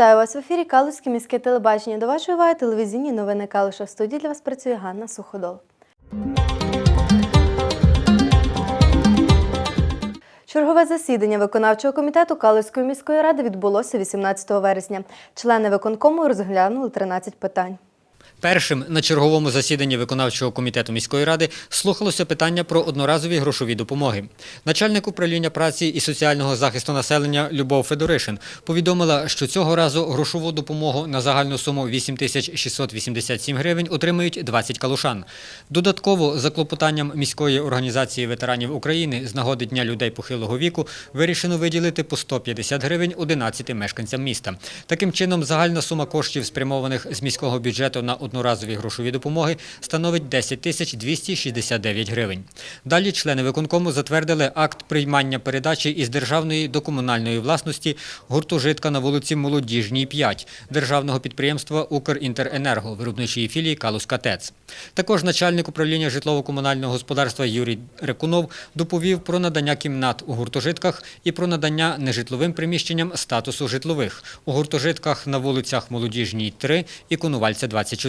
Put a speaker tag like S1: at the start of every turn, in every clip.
S1: Вітаю вас в ефірі Калузьке міське телебачення. До вашої уваги телевізійні новини Калуша. В студії для вас працює Ганна Суходол. Чергове засідання виконавчого комітету Калузької міської ради відбулося 18 вересня. Члени виконкому розглянули 13 питань.
S2: Першим на черговому засіданні виконавчого комітету міської ради слухалося питання про одноразові грошові допомоги. Начальник управління праці і соціального захисту населення Любов Федоришин повідомила, що цього разу грошову допомогу на загальну суму 8 тисяч 687 гривень отримають 20 калушан. Додатково, за клопотанням міської організації ветеранів України з нагоди Дня людей похилого віку вирішено виділити по 150 гривень 11 мешканцям міста. Таким чином, загальна сума коштів, спрямованих з міського бюджету на одноразові грошові допомоги, становить 10 тисяч 269 гривень. Далі члени виконкому затвердили акт приймання передачі із державної до комунальної власності гуртожитка на вулиці Молодіжній 5 державного підприємства «Укрінтеренерго» виробничої філії «Калуська ТЕЦ». Також начальник управління житлово-комунального господарства Юрій Рекунов доповів про надання кімнат у гуртожитках і про надання нежитловим приміщенням статусу житлових у гуртожитках на вулицях Молодіжній 3 і Конувальця 24.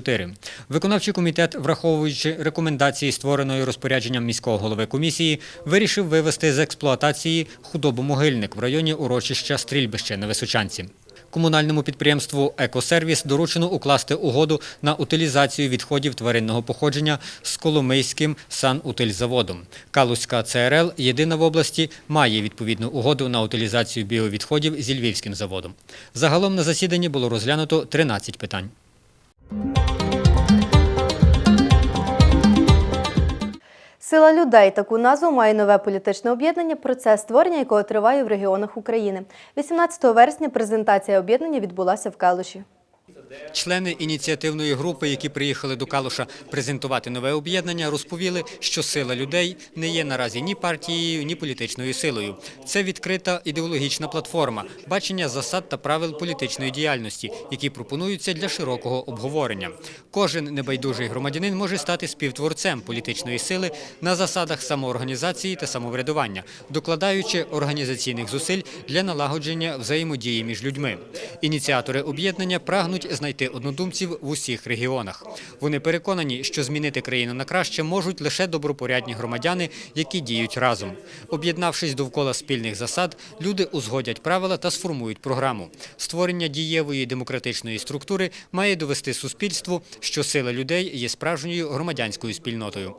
S2: Виконавчий комітет, враховуючи рекомендації, створеної розпорядженням міського голови комісії, вирішив вивести з експлуатації худобу могильник в районі урочища Стрільбище на Височанці. Комунальному підприємству «Екосервіс» доручено укласти угоду на утилізацію відходів тваринного походження з Коломийським санутильзаводом. Калузька ЦРЛ, єдина в області, має відповідну угоду на утилізацію біовідходів зі Львівським заводом. Загалом на засіданні було розглянуто 13 питань.
S1: Сила людей таку назву має нове політичне об'єднання, процес створення якого триває в регіонах України. 18 вересня презентація об'єднання відбулася в Калуші.
S2: Члени ініціативної групи, які приїхали до Калуша презентувати нове об'єднання, розповіли, що сила людей не є наразі ні партією, ні політичною силою. Це відкрита ідеологічна платформа, бачення засад та правил політичної діяльності, які пропонуються для широкого обговорення. Кожен небайдужий громадянин може стати співтворцем політичної сили на засадах самоорганізації та самоврядування, докладаючи організаційних зусиль для налагодження взаємодії між людьми. Ініціатори об'єднання прагнуть знайти однодумців в усіх регіонах. Вони переконані, що змінити країну на краще можуть лише добропорядні громадяни, які діють разом. Об'єднавшись довкола спільних засад, люди узгодять правила та сформують програму. Створення дієвої демократичної структури має довести суспільству, що сила людей є справжньою громадянською спільнотою.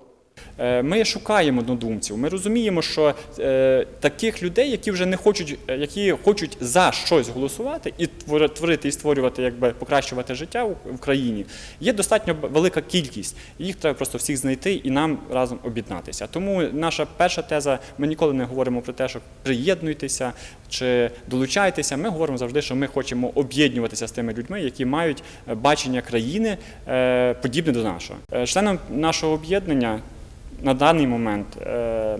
S3: Е, Ми шукаємо однодумців. Ми розуміємо, що е, таких людей, які вже не хочуть, е, які хочуть за щось голосувати і твор- творити і створювати, якби покращувати життя в країні, є достатньо велика кількість. Їх треба просто всіх знайти і нам разом об'єднатися. Тому наша перша теза: ми ніколи не говоримо про те, що приєднуйтеся чи долучайтеся. Ми говоримо завжди, що ми хочемо об'єднуватися з тими людьми, які мають бачення країни подібне до нашого. Членом нашого об'єднання на даний момент е,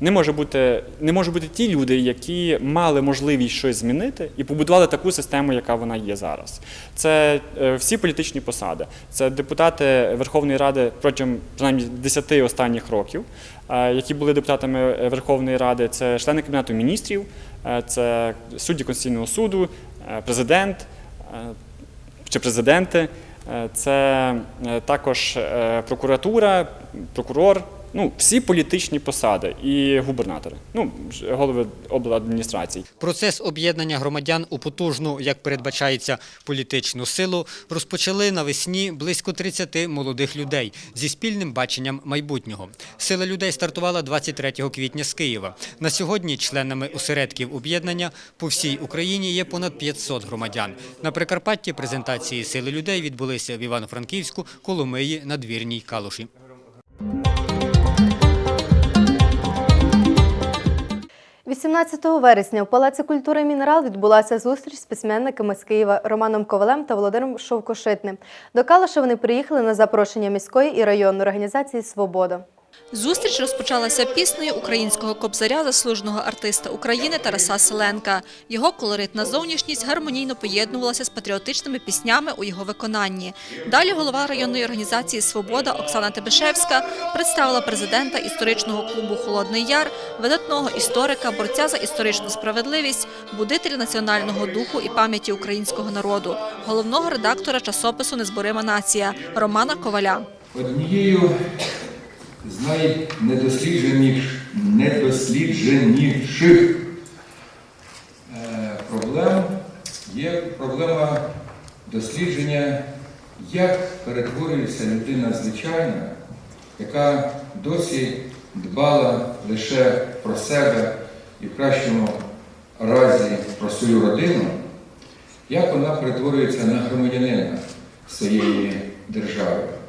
S3: не може бути не можуть бути ті люди, які мали можливість щось змінити і побудували таку систему, яка вона є зараз. Це е, всі політичні посади. Це депутати Верховної Ради протягом принаймні 10 останніх років, е, які були депутатами Верховної Ради. Це члени кабінету міністрів, це судді Конституційного суду, президент чи президенти. Це також прокуратура, прокурор, ну всі політичні посади і губернатори, ну голови обладміністрацій.
S2: Процес об'єднання громадян у потужну, як передбачається, політичну силу розпочали навесні близько 30 молодих людей зі спільним баченням майбутнього. Сила людей стартувала 23 квітня з Києва. На сьогодні членами осередків об'єднання по всій Україні є понад 500 громадян. На Прикарпатті презентації сили людей відбулися в Івано-Франківську, Коломиї, Надвірній, Калуші.
S1: – 18 вересня у Палаці культури «Мінерал» відбулася зустріч з письменниками з Києва Романом Ковалем та Володимиром Шовкошитним. До Калаша вони приїхали на запрошення міської і районної організації «Свобода».
S4: Зустріч розпочалася піснею українського кобзаря, заслуженого артиста України Тараса Селенка. Його колоритна зовнішність гармонійно поєднувалася з патріотичними піснями у його виконанні. Далі голова районної організації Свобода Оксана Тебешевська представила президента історичного клубу Холодний Яр, видатного історика, борця за історичну справедливість, будителя національного духу і пам'яті українського народу, головного редактора часопису Незборима нація Романа Коваля.
S5: Однією з найнедосліджених, недослідженіших е, проблем є проблема дослідження, як перетворюється людина звичайна, яка досі дбала лише про себе і в кращому разі про свою родину, як вона перетворюється на громадянина своєї держави.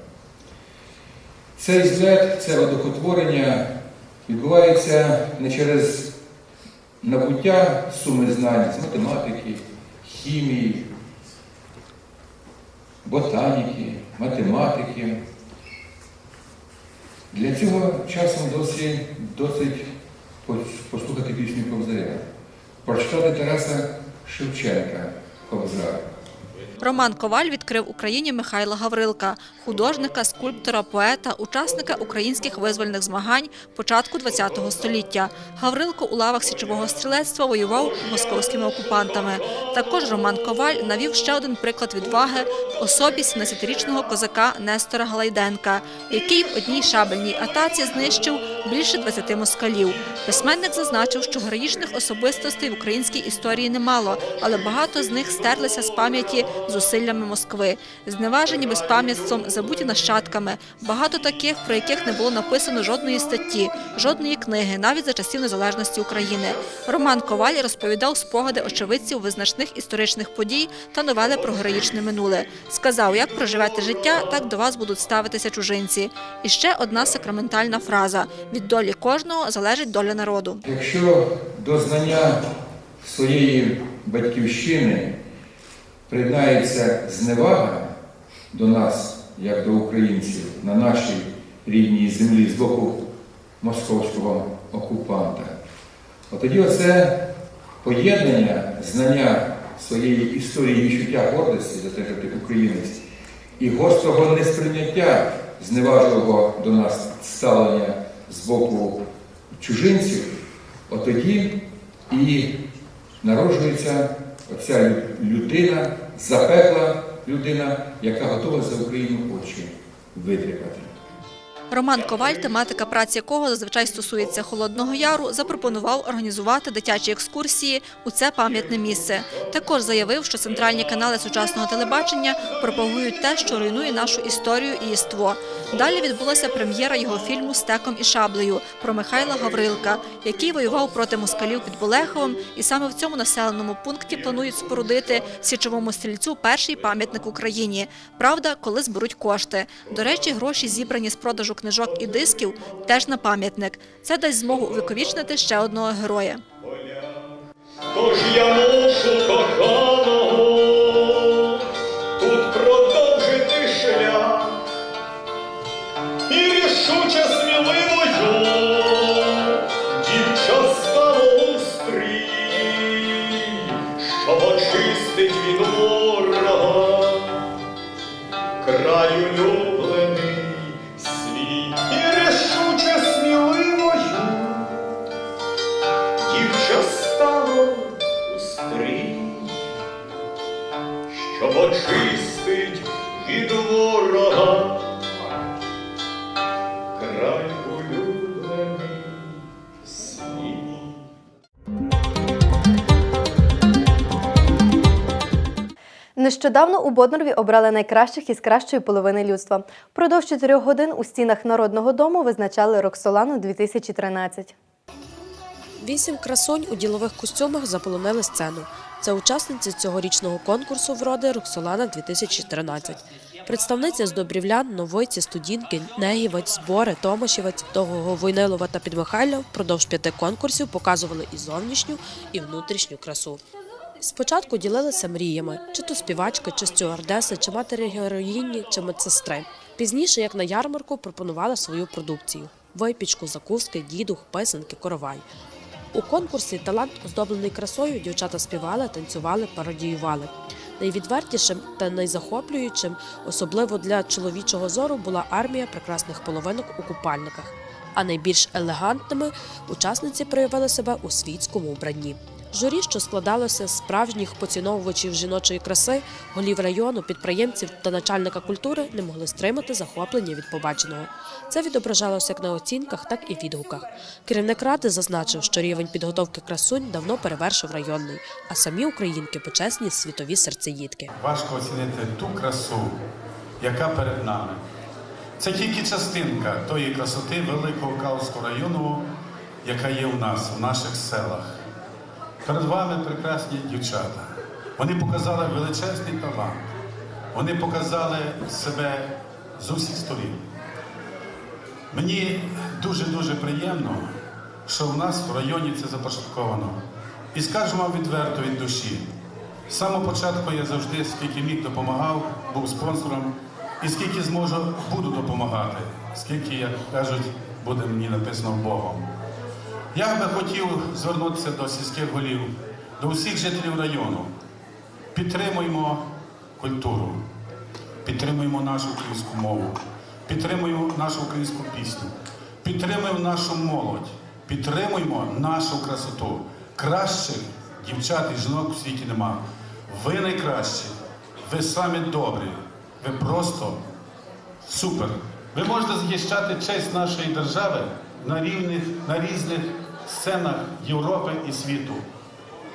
S5: Цей злет, це одухотворення відбувається не через набуття суми знань з математики, хімії, ботаніки, математики. Для цього часом досі, досить послухати пісню Кобзаря, прочитати Тараса Шевченка Кобзар.
S4: Роман Коваль відкрив Україні Михайла Гаврилка, художника, скульптора, поета, учасника українських визвольних змагань початку ХХ століття. Гаврилко у лавах січового стрілецтва воював московськими окупантами. Також Роман Коваль навів ще один приклад відваги в особі 17-річного козака Нестора Галайденка, який в одній шабельній атаці знищив більше 20 москалів. Письменник зазначив, що героїчних особистостей в українській історії немало, але багато з них стерлися з пам'яті зусиллями Москви. Зневажені безпам'ятством, забуті нащадками. Багато таких, про яких не було написано жодної статті, жодної книги, навіть за часів незалежності України. Роман Коваль розповідав спогади очевидців визначних історичних подій та новели про героїчне минуле. Сказав, як проживете життя, так до вас будуть ставитися чужинці. І ще одна сакраментальна фраза: від долі кожного залежить доля народу.
S5: Якщо до знання своєї батьківщини приєднається зневага до нас, як до українців, на нашій рідній землі з боку московського окупанта, от тоді оце поєднання знання своєї історії відчуття гордості за те, що ти українець, і гострого несприйняття зневажливого до нас ставлення з боку чужинців, от тоді і народжується оця людина, запекла людина, яка готова за Україну очі витріпати.
S4: Роман Коваль, тематика праці якого зазвичай стосується Холодного Яру, запропонував організувати дитячі екскурсії у це пам'ятне місце. Також заявив, що центральні канали сучасного телебачення пропагують те, що руйнує нашу історію і єство. Далі відбулася прем'єра його фільму «Стеком і шаблею» про Михайла Гаврилка, який воював проти москалів під Болеховим, і саме в цьому населеному пункті планують спорудити січовому стрільцю перший пам'ятник Україні. Правда, коли зберуть кошти. До речі, гроші зібрані з продажу книжок і дисків теж на пам'ятник. Це дасть змогу увіковічнити ще одного героя.
S6: Тож я
S1: Нещодавно у Боднорові обрали найкращих із кращої половини людства. Впродовж чотирьох годин у стінах Народного дому визначали Роксолану 2013.
S7: Вісім красунь у ділових костюмах заполонили сцену. Це учасниці цьогорічного конкурсу вроди Роксолана 2013. Представниці з Добрівлян, Новойці, Студінки, Негівець, Збори, Томашівець, Того Войнилова та Підмихайля впродовж п'яти конкурсів показували і зовнішню, і внутрішню красу. Спочатку ділилися мріями, чи то співачки, чи стюардеси, чи матері героїні, чи медсестри. Пізніше, як на ярмарку, пропонували свою продукцію. випічку, закуски, дідух, писанки, коровай. У конкурсі Талант оздоблений красою дівчата співали, танцювали, пародіювали. Найвідвертішим та найзахоплюючим, особливо для чоловічого зору, була армія прекрасних половинок у купальниках. А найбільш елегантними учасниці проявили себе у світському вбранні. Журі, що складалося з справжніх поціновувачів жіночої краси, голів району, підприємців та начальника культури, не могли стримати захоплення від побаченого. Це відображалося як на оцінках, так і відгуках. Керівник ради зазначив, що рівень підготовки красунь давно перевершив районний, а самі українки почесні світові серцеїдки.
S8: Важко оцінити ту красу, яка перед нами. Це тільки частинка тої красоти Великого Калузького району, яка є у нас, в наших селах. Перед вами прекрасні дівчата. Вони показали величезний талант. Вони показали себе з усіх сторін. Мені дуже-дуже приємно, що в нас в районі це започатковано. І скажу вам відверто від душі. З самого початку я завжди, скільки міг допомагав, був спонсором, і скільки зможу, буду допомагати, скільки, як кажуть, буде мені написано Богом. Я би хотів звернутися до сільських голів, до усіх жителів району. Підтримуємо культуру, підтримуємо нашу українську мову, підтримуємо нашу українську пісню, підтримуємо нашу молодь, підтримуємо нашу красоту. Кращих дівчат і жінок у світі нема. Ви найкращі, ви самі добрі, ви просто супер. Ви можете захищати честь нашої держави на рівних, на різних сценах Європи і світу.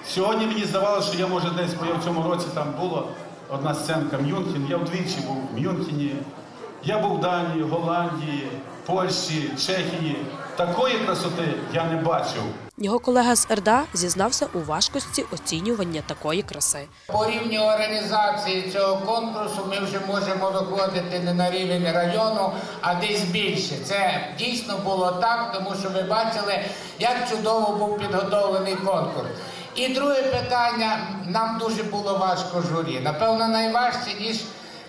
S8: Сьогодні мені здавалося, що я може десь, бо я в цьому році там була одна сценка Мюнхен. Я вдвічі був в Мюнхені. Я був в Данії, Голландії, Польщі, Чехії. Такої красоти я не бачив.
S7: Його колега з РДА зізнався у важкості оцінювання такої краси.
S9: По рівню організації цього конкурсу ми вже можемо виходити не на рівень району, а десь більше. Це дійсно було так, тому що ви бачили, як чудово був підготовлений конкурс. І друге питання нам дуже було важко журі. Напевно, найважче, ніж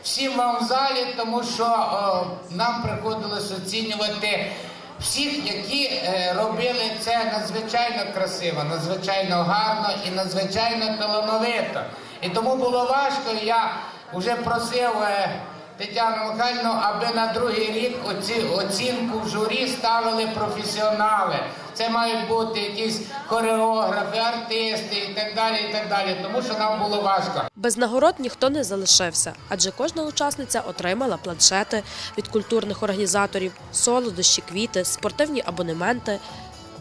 S9: всім вам в залі, тому що о, нам приходилось оцінювати всіх, які е, робили це надзвичайно красиво, надзвичайно гарно і надзвичайно талановито. І тому було важко. і Я вже просив е, Тетяну Михайлівну, аби на другий рік оці, оцінку в журі ставили професіонали. Це мають бути якісь хореографи, артисти і так далі, і так далі. Тому що нам було важко.
S7: Без нагород ніхто не залишився, адже кожна учасниця отримала планшети від культурних організаторів, солодощі, квіти, спортивні абонементи,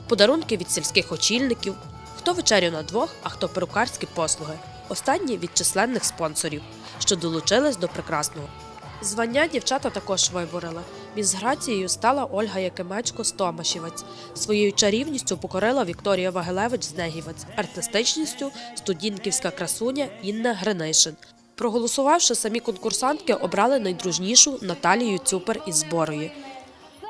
S7: подарунки від сільських очільників, хто вечерю на двох, а хто перукарські послуги. Останні від численних спонсорів, що долучились до прекрасного. Звання дівчата також вибороли. Міс грацією стала Ольга Якимечко Стомашівець. Своєю чарівністю покорила Вікторія Вагелевич Знегівець, артистичністю студінківська красуня Інна Гринишин. Проголосувавши, самі конкурсантки обрали найдружнішу Наталію Цюпер із зборої.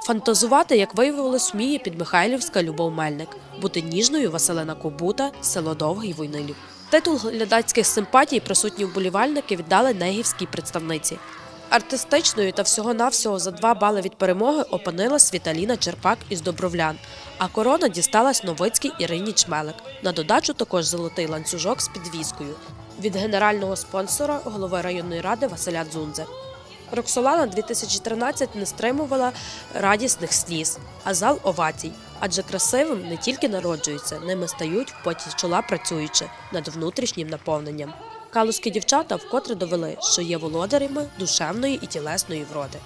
S7: Фантазувати, як виявилось, вміє підмихайлівська Любов Мельник, бути ніжною Василина Кобута, село Довгий Войнилів. Титул глядацьких симпатій присутні вболівальники віддали негівській представниці. Артистичною та всього-навсього за два бали від перемоги опинилась Віталіна Черпак із Добровлян, а корона дісталась Новицькій Ірині Чмелик. На додачу також золотий ланцюжок з підвіскою від генерального спонсора голови районної ради Василя Дзунзе. Роксолана 2013 не стримувала радісних сліз, а зал овацій. Адже красивим не тільки народжуються, ними стають в поті чола працюючи над внутрішнім наповненням. Калузькі дівчата вкотре довели, що є володарями душевної і тілесної вроди.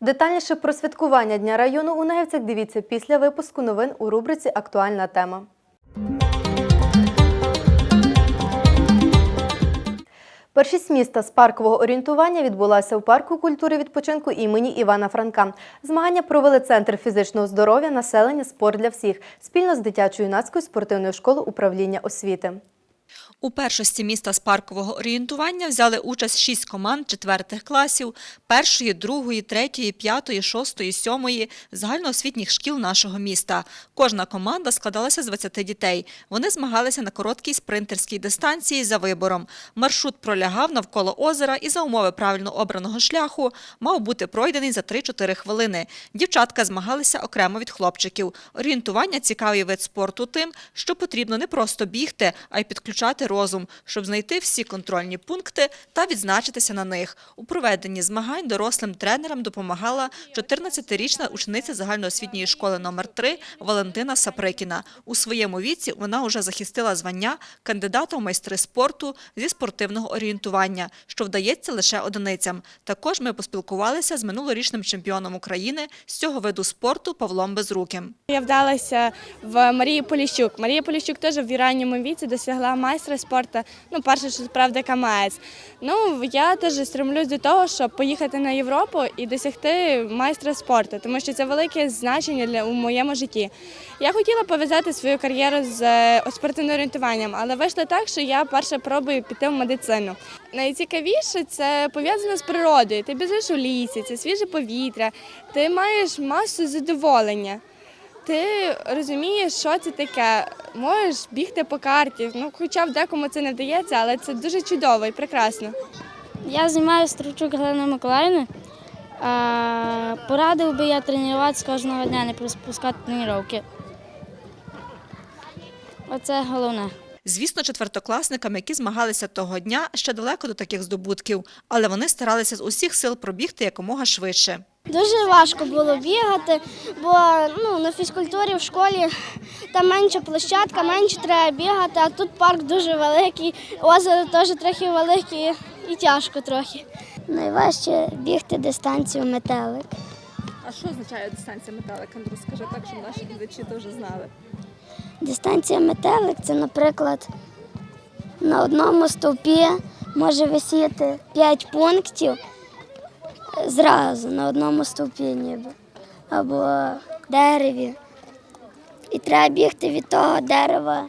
S1: Детальніше про святкування Дня району у Негівцях дивіться після випуску новин у рубриці Актуальна тема. Першість міста з паркового орієнтування відбулася у парку культури відпочинку імені Івана Франка. Змагання провели Центр фізичного здоров'я, населення, спорт для всіх спільно з дитячо-юнацькою спортивною школою управління освіти.
S4: У першості міста з паркового орієнтування взяли участь шість команд четвертих класів першої, другої, третьої, п'ятої, шостої, сьомої загальноосвітніх шкіл нашого міста. Кожна команда складалася з 20 дітей. Вони змагалися на короткій спринтерській дистанції за вибором. Маршрут пролягав навколо озера і за умови правильно обраного шляху мав бути пройдений за 3-4 хвилини. Дівчатка змагалися окремо від хлопчиків. Орієнтування цікавий вид спорту тим, що потрібно не просто бігти, а й підключати розум, щоб знайти всі контрольні пункти та відзначитися на них. У проведенні змагань дорослим тренерам допомагала 14-річна учениця загальноосвітньої школи номер 3 Валентина Саприкіна. У своєму віці вона вже захистила звання кандидата в майстри спорту зі спортивного орієнтування, що вдається лише одиницям. Також ми поспілкувалися з минулорічним чемпіоном України з цього виду спорту Павлом Безруким.
S10: Я вдалася в Марії Поліщук. Марія Поліщук теж в ранньому віці досягла майстра спорту. Ну, перше, що правда, КМС. Ну, я теж стремлюсь до того, щоб поїхати на Європу і досягти майстра спорту, тому що це велике значення для у моєму житті. Я хотіла пов'язати свою кар'єру з е, спортивним орієнтуванням, але вийшло так, що я перше пробую піти в медицину. Найцікавіше це пов'язано з природою. Ти біжиш у лісі, це свіже повітря, ти маєш масу задоволення. Ти розумієш, що це таке. Можеш бігти по карті. Ну, хоча в декому це не вдається, але це дуже чудово і прекрасно.
S11: Я займаюся Стручук Галина Миколаївна. А, Порадив би я тренуватися кожного дня, не пропускати тренування. Оце головне.
S4: Звісно, четвертокласникам, які змагалися того дня, ще далеко до таких здобутків, але вони старалися з усіх сил пробігти якомога швидше.
S11: Дуже важко було бігати, бо ну, на фізкультурі в школі там менша площадка, менше треба бігати, а тут парк дуже великий, озеро теж трохи велике і тяжко трохи. Найважче бігти дистанцію метелик.
S10: А що означає дистанція металик? Андрій, скажи так, щоб наші глядачі теж знали.
S11: Дистанція метелик це, наприклад, на одному стовпі може висіти 5 пунктів зразу на одному ступені або дереві. І треба бігти від того дерева,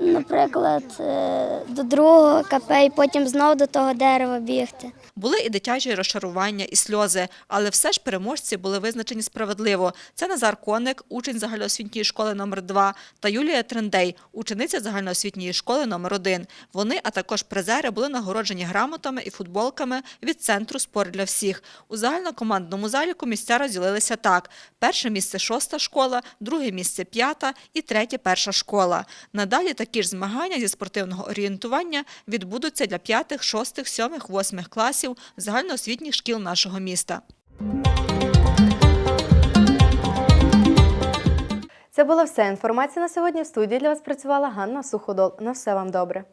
S11: наприклад, е, до другого КП, і потім знову до того дерева бігти.
S4: Були і дитячі розчарування, і сльози, але все ж переможці були визначені справедливо. Це Назар Коник, учень загальноосвітньої школи номер 2 та Юлія Трендей, учениця загальноосвітньої школи номер 1 Вони, а також призери, були нагороджені грамотами і футболками від центру спорт для всіх. У загальнокомандному заліку місця розділилися так: перше місце шоста школа, друге місце п'ята і третє перша школа. Надалі такі ж змагання зі спортивного орієнтування відбудуться для п'ятих, шостих, сьомих, восьмих класів загальноосвітніх шкіл нашого міста.
S1: Це була вся інформація на сьогодні. В студії для вас працювала Ганна Суходол. На все вам добре.